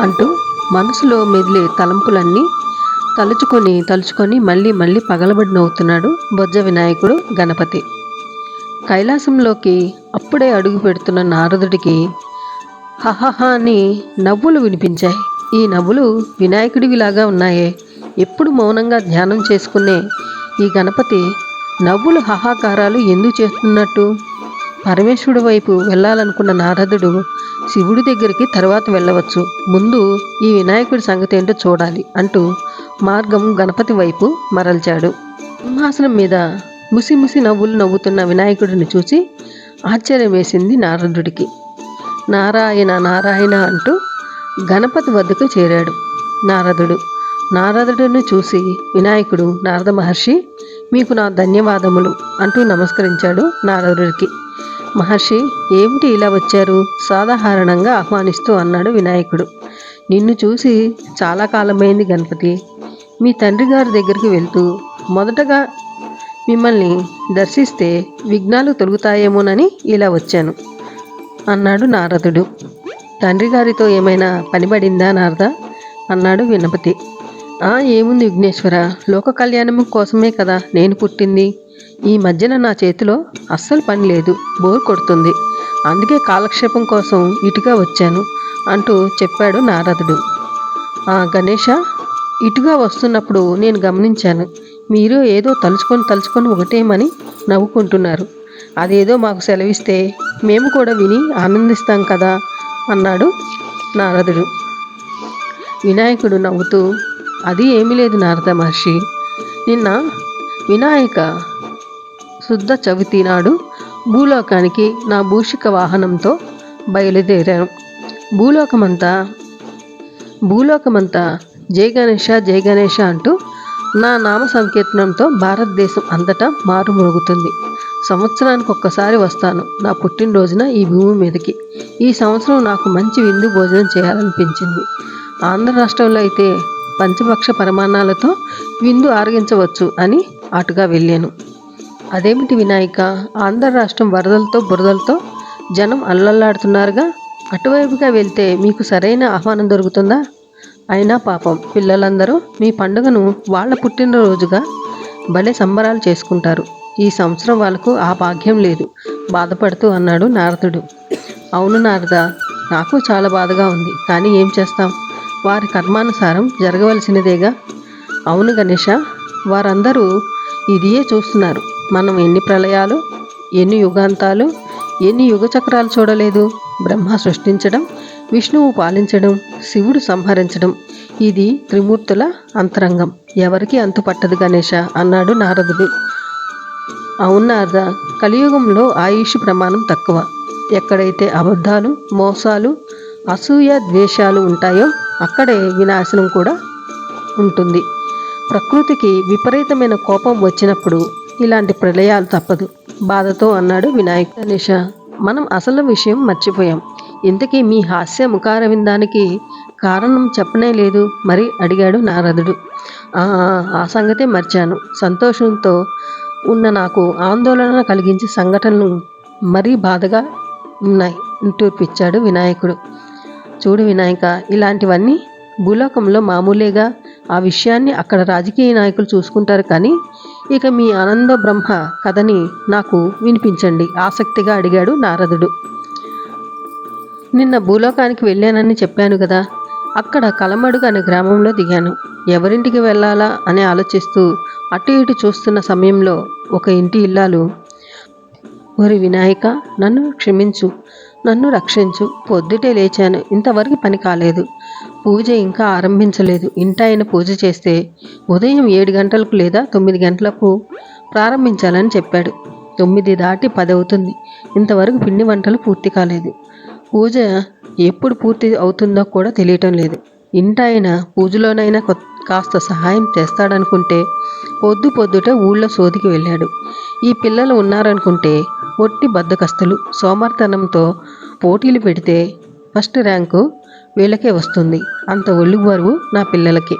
అంటూ మనసులో మెదిలే తలంపులన్నీ తలుచుకొని తలుచుకొని మళ్ళీ మళ్ళీ పగలబడి నవ్వుతున్నాడు బొజ్జ వినాయకుడు గణపతి. కైలాసంలోకి అప్పుడే అడుగు పెడుతున్న నారదుడికి హహహ అని నవ్వులు వినిపించాయి. ఈ నవ్వులు వినాయకుడివిలాగా ఉన్నాయే. ఎప్పుడు మౌనంగా ధ్యానం చేసుకునే ఈ గణపతి నవ్వులు హాహాకారాలు ఎందుకు చేస్తున్నట్టు? పరమేశ్వరుడు వైపు వెళ్ళాలనుకున్న నారదుడు శివుడి దగ్గరికి తర్వాత వెళ్ళవచ్చు. ముందు ఈ వినాయకుడి సంగతి ఏంటో చూడాలి అంటూ మార్గం గణపతి వైపు మరల్చాడు. సింహాసనం మీద ముసి ముసి నవ్వులు నవ్వుతున్న వినాయకుడిని చూసి ఆశ్చర్యం వేసింది నారదుడికి. నారాయణ నారాయణ అంటూ గణపతి వద్దకు చేరాడు నారదుడు. నారదుడిని చూసి వినాయకుడు నారద మహర్షి మీకు నా ధన్యవాదములు అంటూ నమస్కరించాడు నారదుడికి. మహర్షి ఏమిటి ఇలా వచ్చారు? సాధారణంగా ఆహ్వానిస్తూ అన్నాడు వినాయకుడు. నిన్ను చూసి చాలా కాలమైంది గణపతి. మీ తండ్రి గారి దగ్గరికి వెళ్తూ మొదటగా మిమ్మల్ని దర్శిస్తే విఘ్నాలు తొలుగుతాయేమోనని ఇలా వచ్చాను అన్నాడు నారదుడు. తండ్రి గారితో ఏమైనా పనిపడిందా నారద? అన్నాడు వినపతి. ఆ ఏముంది విఘ్నేశ్వర? లోక కళ్యాణం కోసమే కదా నేను పుట్టింది. ఈ మధ్యన నా చేతిలో అస్సలు పని లేదు బోర్ కొడుతుంది. అందుకే కాలక్షేపం కోసం ఇటుగా వచ్చాను అంటూ చెప్పాడు నారదుడు. ఆ గణేష ఇటుగా వస్తున్నప్పుడు నేను గమనించాను మీరు ఏదో తలుచుకొని తలుచుకొని ఒకటేమని నవ్వుకుంటున్నారు. అదేదో మాకు సెలవిస్తే మేము కూడా విని ఆనందిస్తాం కదా అన్నాడు నారదుడు. వినాయకుడు నవ్వుతూ అది ఏమీ లేదు నారద మహర్షి నిన్న వినాయక శుద్ధ చవితి నాడు భూలోకానికి నా భూషిక వాహనంతో బయలుదేరాను. భూలోకమంతా భూలోకమంతా జయ గణేష జయ గణేష అంటూ నా నామ సంకీర్తనంతో భారతదేశం అంతటా మారుమోగుతుంది సంవత్సరానికి ఒక్కసారి వస్తాను నా పుట్టినరోజున ఈ భూమి మీదకి. ఈ సంవత్సరం నాకు మంచి విందు భోజనం చేయాలనిపించింది. ఆంధ్ర రాష్ట్రంలో అయితే పంచపక్ష పరిమాణాలతో విందు ఆరగించవచ్చు అని అటుగా వెళ్ళాను. అదేమిటి వినాయక? ఆంధ్ర రాష్ట్రం వరదలతో బురదలతో జనం అల్లల్లాడుతున్నారుగా? అటువైపుగా వెళ్తే మీకు సరైన ఆహ్వానం దొరుకుతుందా? అయినా పాపం పిల్లలందరూ మీ పండుగను వాళ్ళ పుట్టినరోజుగా భలే సంబరాలు చేసుకుంటారు. ఈ సంవత్సరం వాళ్ళకు ఆ భాగ్యం లేదు. బాధపడుతూ అన్నాడు నారదుడు. అవును నారద నాకు చాలా బాధగా ఉంది. కానీ ఏం చేస్తాం? వారి కర్మానుసారం జరగవలసినదేగా? అవును గణేష వారందరూ ఇదియే చూస్తున్నారు. మనం ఎన్ని ప్రళయాలు ఎన్ని యుగాంతాలు ఎన్ని యుగ చక్రాలు చూడలేదు? బ్రహ్మ సృష్టించడం విష్ణువు పాలించడం శివుడు సంహరించడం ఇది త్రిమూర్తుల అంతరంగం. ఎవరికి అంతు పట్టదు గణేష అన్నాడు నారదుడు. అవును కలియుగంలో ఆయుష్ ప్రమాణం తక్కువ. ఎక్కడైతే అబద్ధాలు మోసాలు అసూయ ద్వేషాలు ఉంటాయో అక్కడే వినాశనం కూడా ఉంటుంది. ప్రకృతికి విపరీతమైన కోపం వచ్చినప్పుడు ఇలాంటి ప్రళయాలు తప్పదు. బాధతో అన్నాడు వినాయక్. గణేష మనం అసలు విషయం మర్చిపోయాం. ఇంతకీ మీ హాస్య ముఖార విందానికి కారణం చెప్పనే లేదు మరి అడిగాడు నారదుడు. "ఆ, సంగతే మర్చాను. సంతోషంతో ఉన్న నాకు ఆందోళన కలిగించే సంఘటనలు మరీ బాధగా ఉన్నాయి నిట్టూర్పిచ్చాడు వినాయకుడు. చూడు వినాయక ఇలాంటివన్నీ భూలోకంలో మామూలేగా ఆ విషయాన్ని అక్కడ రాజకీయ నాయకులు చూసుకుంటారు కానీ ఇక మీ ఆనంద బ్రహ్మ కథని నాకు వినిపించండి. ఆసక్తిగా అడిగాడు నారదుడు. నిన్న భూలోకానికి వెళ్ళానని చెప్పాను కదా. అక్కడ కలమడుగు అనే గ్రామంలో దిగాను. ఎవరింటికి వెళ్ళాలా అని ఆలోచిస్తూ అటు ఇటు చూస్తున్న సమయంలో ఒక ఇంటి ఇల్లాలు ఒరి వినాయక నన్ను క్షమించు నన్ను రక్షించు పొద్దుటే లేచాను. ఇంతవరకు పని కాలేదు. పూజ ఇంకా ఆరంభించలేదు. ఇంట ఆయన పూజ చేస్తే ఉదయం ఏడు గంటలకు లేదా తొమ్మిది గంటలకు ప్రారంభించాలని చెప్పాడు. తొమ్మిది దాటి పది అవుతుంది. ఇంతవరకు పిండి వంటలు పూర్తి కాలేదు. పూజ ఎప్పుడు పూర్తి అవుతుందో కూడా తెలియటం లేదు. ఇంట ఆయన పూజలోనైనా కాస్త సహాయం చేస్తాడనుకుంటే పొద్దు పొద్దుట ఊళ్ళో సోదికి వెళ్ళాడు. ఈ పిల్లలు ఉన్నారనుకుంటే ఒట్టి బద్దకస్తులు సోమర్తనంతో పోటీలు పెడితే ఫస్ట్ ర్యాంకు వీళ్ళకే వస్తుంది. అంత ఒళ్ళు బరువు నా పిల్లలకి.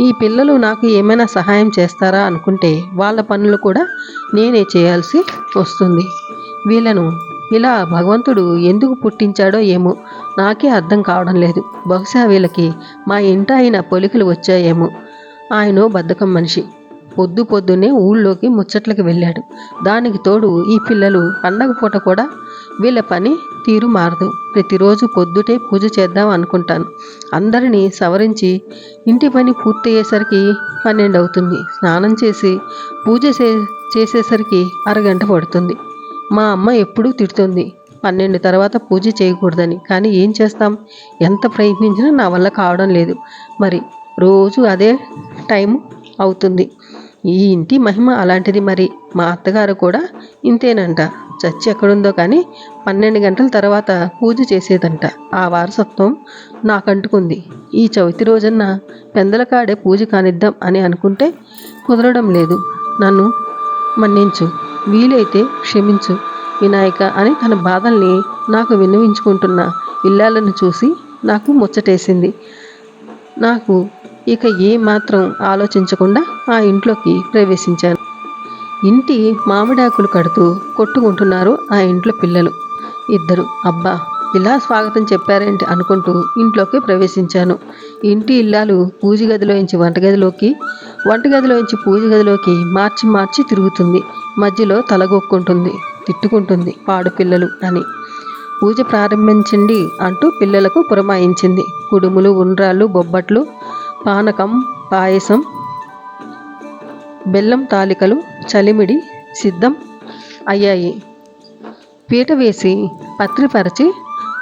ఈ పిల్లలు నాకు ఏమైనా సహాయం చేస్తారా అనుకుంటే వాళ్ళ పనులు కూడా నేనే చేయాల్సి వస్తుంది. వీళ్ళను ఇలా భగవంతుడు ఎందుకు పుట్టించాడో ఏమో నాకే అర్థం కావడం లేదు. బహుశా వీళ్ళకి మా ఇంట ఆయన పొలికలు వచ్చాయేమో. ఆయన బద్ధకం మనిషి. పొద్దు పొద్దున్నే ఊళ్ళోకి ముచ్చట్లకి వెళ్ళాడు. దానికి తోడు ఈ పిల్లలు పండగ పూట కూడా వీళ్ళ పని తీరు మారదు. ప్రతిరోజు పొద్దుటే పూజ చేద్దాం అనుకుంటాను. అందరినీ సవరించి ఇంటి పని పూర్తయ్యేసరికి పన్నెండు అవుతుంది స్నానం చేసి పూజ చే చేసేసరికి అరగంట పడుతుంది. మా అమ్మ ఎప్పుడూ తిడుతుంది పన్నెండు తర్వాత పూజ చేయకూడదని. కానీ ఏం చేస్తాం? ఎంత ప్రయత్నించినా నా వల్ల కావడం లేదు. మరి రోజు అదే టైం అవుతుంది. ఈ ఇంటి మహిమ అలాంటిది మరి. మా అత్తగారు కూడా ఇంతేనంట. చచ్చి ఎక్కడుందో కానీ పన్నెండు గంటల తర్వాత పూజ చేసేదంట. ఆ వారసత్వం నాకు అంటుకుంది ఈ చవితి రోజున పెందలకాడే పూజ కానిద్దాం అని అనుకుంటే కుదరడం లేదు. నన్ను మన్నించు. వీలైతే క్షమించు వినాయక అని తన బాధల్ని నాకు విన్నవించుకుంటున్న ఇల్లాలను చూసి నాకు ముచ్చటేసింది. నాకు ఇక ఏ మాత్రం ఆలోచించకుండా ఆ ఇంట్లోకి ప్రవేశించాను ఇంటి మామిడాకులు కడుతూ కొట్టుకుంటున్నారు ఆ ఇంట్లో పిల్లలు. ఇద్దరు అబ్బా ఇలా స్వాగతం చెప్పారేంటి? అనుకుంటూ ఇంట్లోకి ప్రవేశించాను. ఇంటి ఇల్లాలు పూజ గదిలోంచి వంటగదిలోకి వంటగదిలోంచి పూజ గదిలోకి మార్చి మార్చి తిరుగుతుంది. మధ్యలో తలగొక్కుంటుంది తిట్టుకుంటుంది పాడు పిల్లలు అని. పూజ ప్రారంభించండి అంటూ పిల్లలకు పురమాయించింది. కుడుములు ఉండ్రాళ్ళు బొబ్బట్లు పానకం పాయసం బెల్లం తాలికలు చలిమిడి సిద్ధం అయ్యాయి. పీట వేసి పత్రిపరచి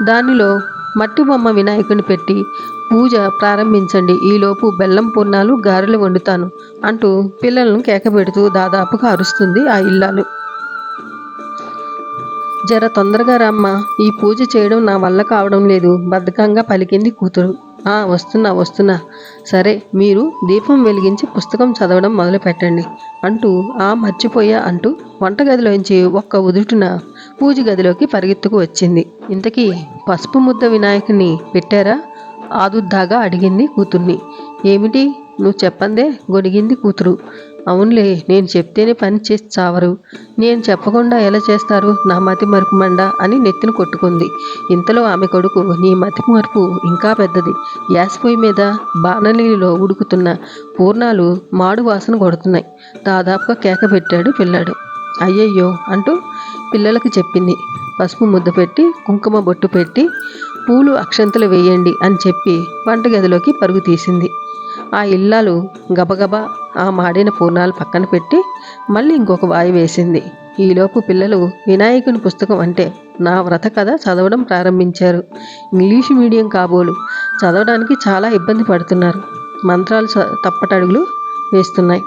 దానిలో మట్టి బొమ్మ వినాయకుని పెట్టి పూజ ప్రారంభించండి. ఈలోపు బెల్లం పూర్ణాలు గారెలు వండుతాను అంటూ పిల్లలను కేకబెడుతూ దాదాపుగా అరుస్తుంది ఆ ఇల్లాలు. జర తొందరగా రమ్మ ఈ పూజ చేయడం నా వల్ల కావడం లేదు. బద్ధకంగా పలికింది కూతురు. వస్తున్నా వస్తున్నా. సరే మీరు దీపం వెలిగించి పుస్తకం చదవడం మొదలు పెట్టండి అంటూ ఆ మర్చిపోయా అంటూ వంటగదిలోంచి ఒక్క ఉదుటున పూజ గదిలోకి పరిగెత్తుకు వచ్చింది. ఇంతకీ పసుపు ముద్ద వినాయకుని పెట్టారా? ఆదుద్దాగా అడిగింది కూతుర్ని. ఏమిటి? నువ్వు చెప్పందే గొడిగింది కూతురు. అవునులే నేను చెప్తేనే పని చేసి చావరు. నేను చెప్పకుండా ఎలా చేస్తారు? నా మతి మరుపు మండ అని నెత్తిన కొట్టుకుంది. ఇంతలో ఆమె కొడుకు నీ మతి మరుపు ఇంకా పెద్దది. గ్యాస్ పొయ్యి మీద బాణలీలో ఉడుకుతున్న పూర్ణాలు మాడు వాసన కొడుతున్నాయి. దాదాపుగా కేక పెట్టాడు పిల్లాడు. అయ్యయ్యో అంటూ పిల్లలకి చెప్పింది. పసుపు ముద్ద పెట్టి కుంకుమ బొట్టు పెట్టి పూలు అక్షంతలు వేయండి అని చెప్పి వంటగదిలోకి పరుగు తీసింది. ఆ ఇల్లాలు గబగబా ఆ మాడిన పూర్ణాలు పక్కన పెట్టి మళ్ళీ ఇంకొక వాయి వేసింది. ఈలోపు పిల్లలు వినాయకుని పుస్తకం అంటే నా వ్రత కథ చదవడం ప్రారంభించారు. ఇంగ్లీషు మీడియం కాబోలు చదవడానికి చాలా ఇబ్బంది పడుతున్నారు. మంత్రాలు చ- తప్పటడుగులు వేస్తున్నాయి.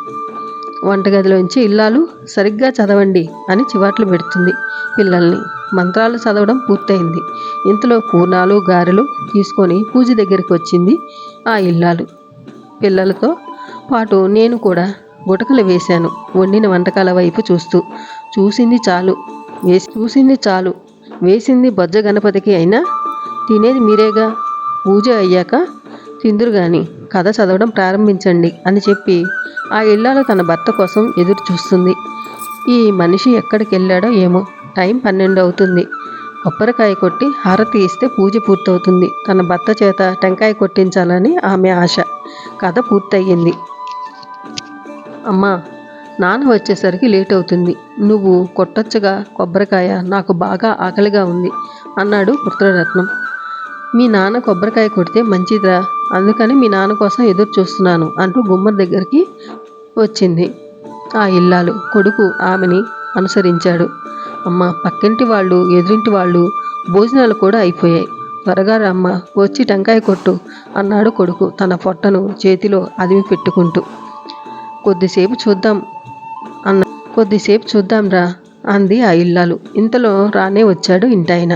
వంటగదిలోంచి ఇల్లాలు సరిగ్గా చదవండి అని చివాట్లు పెడుతుంది పిల్లల్ని. మంత్రాలు చదవడం పూర్తయింది. ఇంతలో పూర్ణాలు గారెలు తీసుకొని పూజ దగ్గరికి వచ్చింది ఆ ఇల్లాలు. పిల్లలతో పాటు నేను కూడా గుటకలు వేశాను వండిన వంటకాల వైపు చూస్తూ. చూసింది చాలు. వేసి చూసింది చాలు. వేసింది బొజ్జ గణపతికి అయినా తినేది మీరేగా? పూజ అయ్యాక తిందురు గాని కథ చదవడం ప్రారంభించండి అని చెప్పి ఆ ఇల్లాలు తన భర్త కోసం ఎదురు చూస్తుంది. ఈ మనిషి ఎక్కడికి వెళ్ళాడో ఏమో. టైం పన్నెండు అవుతుంది. కొబ్బరికాయ కొట్టి హారతి ఇస్తే పూజ పూర్తవుతుంది. తన భర్త చేత టెంకాయ కొట్టించాలని ఆమె ఆశ. కథ పూర్తయింది అమ్మా నాన్న వచ్చేసరికి లేట్ అవుతుంది. నువ్వు కొట్టొచ్చగా కొబ్బరికాయ నాకు బాగా ఆకలిగా ఉంది అన్నాడు పుత్రరత్నం. మీ నాన్న కొబ్బరికాయ కొడితే మంచిదిరా అందుకని మీ నాన్న కోసం ఎదురు చూస్తున్నాను అంటూ గుమ్మం దగ్గరికి వచ్చింది. ఆ ఇల్లాలు కొడుకు ఆమెని అనుసరించాడు. అమ్మ పక్కింటి వాళ్ళు ఎదురింటి వాళ్ళు భోజనాలు కూడా అయిపోయాయి. త్వరగా రమ్మ వచ్చి టెంకాయ కొట్టు అన్నాడు కొడుకు తన పొట్టను చేతిలో అదిమి పెట్టుకుంటూ. కొద్దిసేపు చూద్దాం అన్న కొద్దిసేపు చూద్దాంరా అంది ఆ ఇల్లాలు. ఇంతలో రానే వచ్చాడు ఇంటాయన.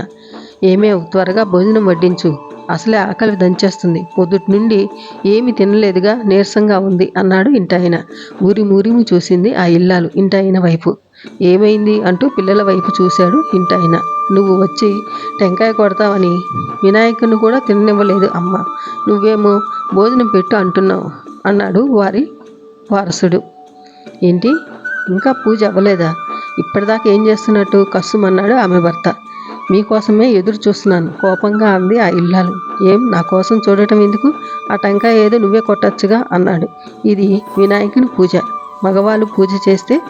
ఏమేవ్ త్వరగా భోజనం వడ్డించు. అసలే ఆకలి దంచేస్తుంది. పొద్దుటి నుండి ఏమి తినలేదుగా నీరసంగా ఉంది అన్నాడు ఇంటాయన. ఊరి మూరిము చూసింది ఆ ఇల్లాలు ఇంటాయన వైపు. ఏమైంది అంటూ పిల్లల వైపు చూశాడు ఇంటాయన. నువ్వు వచ్చి టెంకాయ కొడతావని వినాయకుని కూడా తిననివ్వలేదు అమ్మ. నువ్వేమో భోజనం పెట్టు అంటున్నావు అన్నాడు వారి వారసుడు. ఏంటి? ఇంకా పూజ అవ్వలేదా? ఇప్పటిదాకా ఏం చేస్తున్నట్టు కస్సుమన్నాడు ఆమె భర్త. మీకోసమే ఎదురు చూస్తున్నాను. కోపంగా అంది ఆ ఇల్లాలు. ఏం? నా కోసం చూడటం ఎందుకు? ఆ టెంకాయ ఏదో నువ్వే కొట్టచ్చుగా అన్నాడు. ఇది వినాయకుని పూజ. మగవాళ్ళు పూజ చేస్తే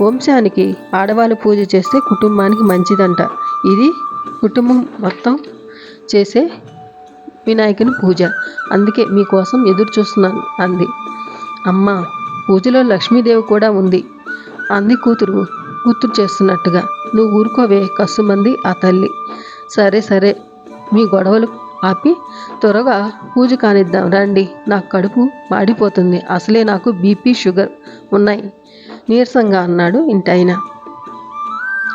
వంశానికి ఆడవాళ్ళు పూజ చేస్తే కుటుంబానికి మంచిదంట. ఇది కుటుంబం మొత్తం చేసే వినాయకుని పూజ. అందుకే మీకోసం ఎదురు చూస్తున్నాను అంది. అమ్మ పూజలో లక్ష్మీదేవి కూడా ఉంది. అంది కూతురు కూతురు చేస్తున్నట్టుగా. నువ్వు ఊరుకోవే కసుమంది ఆ తల్లి. సరే సరే మీ గొడవలు ఆపి త్వరగా పూజ కానిద్దాం. రండి నాకు కడుపు మాడిపోతుంది. అసలే నాకు బీపీ షుగర్ ఉన్నాయి. నీరసంగా అన్నాడు ఇంటాయన.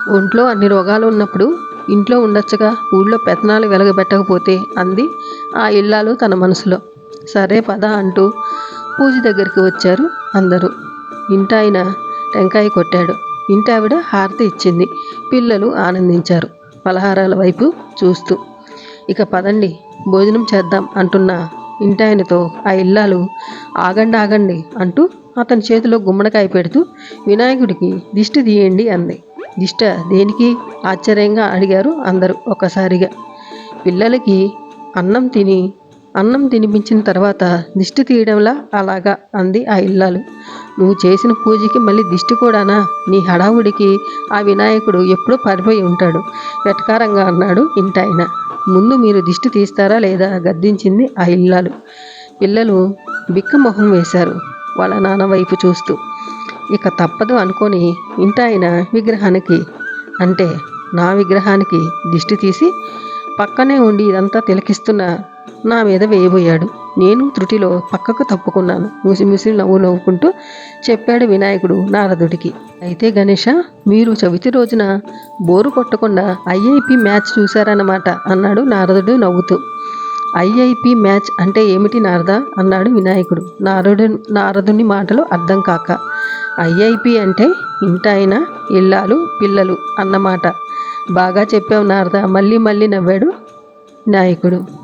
ఒంట్లో అన్ని రోగాలు ఉన్నప్పుడు ఇంట్లో ఉండొచ్చుగా ఊళ్ళో పెత్తనాలు వెలగబెట్టకపోతే అంది ఆ ఇల్లాలు తన మనసులో. సరే పద అంటూ పూజ దగ్గరికి వచ్చారు అందరూ. ఇంటాయన టెంకాయ కొట్టాడు. ఇంటావిడ హారతి ఇచ్చింది. పిల్లలు ఆనందించారు. పలహారాల వైపు చూస్తూ ఇక పదండి భోజనం చేద్దాం అంటున్న ఇంటాయనతో ఆ ఇల్లాలు ఆగండి ఆగండి అంటూ అతని చేతిలో గుమ్మడికాయ పెడుతూ వినాయకుడికి దిష్టి తీయండి అంది. దిష్ట దేనికి? ఆశ్చర్యంగా అడిగారు అందరూ ఒక్కసారిగా. పిల్లలకి అన్నం తిని అన్నం తినిపించిన తర్వాత దిష్టి తీయడంలా అలాగా అంది ఆ ఇల్లాలు. నువ్వు చేసిన పూజకి మళ్ళీ దిష్టి కూడానా? నీ హడావుడికి ఆ వినాయకుడు ఎప్పుడూ పడిపోయి ఉంటాడు వెటకారంగా అన్నాడు ఇంటాయన. ముందు మీరు దిష్టి తీస్తారా లేదా గద్దించింది ఆ ఇల్లాలు. పిల్లలు బిక్క మొహం వేశారు వాళ్ళ నాన్న వైపు చూస్తూ. ఇక తప్పదు అనుకొని ఇంటాయన విగ్రహానికి అంటే నా విగ్రహానికి దిష్టి తీసి పక్కనే ఉండి ఇదంతా తిలకిస్తున్న నా మీద వేయబోయాడు. నేను త్రుటిలో పక్కకు తప్పుకున్నాను. ముసిముసి నవ్వు నవ్వుకుంటూ చెప్పాడు వినాయకుడు నారదుడికి. అయితే గణేష మీరు చవితి రోజున బోరు కొట్టకుండా ఐఐపి మ్యాచ్ చూశారన్నమాట అన్నాడు నారదుడు నవ్వుతూ. ఐఐపి మ్యాచ్ అంటే ఏమిటి నారద? అన్నాడు వినాయకుడు. నారదు నారదుని మాటలు అర్థం కాక. ఐఐపి అంటే ఇంటాయన ఇల్లాలు పిల్లలు అన్నమాట. బాగా చెప్పావు నారద. మళ్ళీ మళ్ళీ నవ్వాడు నాయకుడు.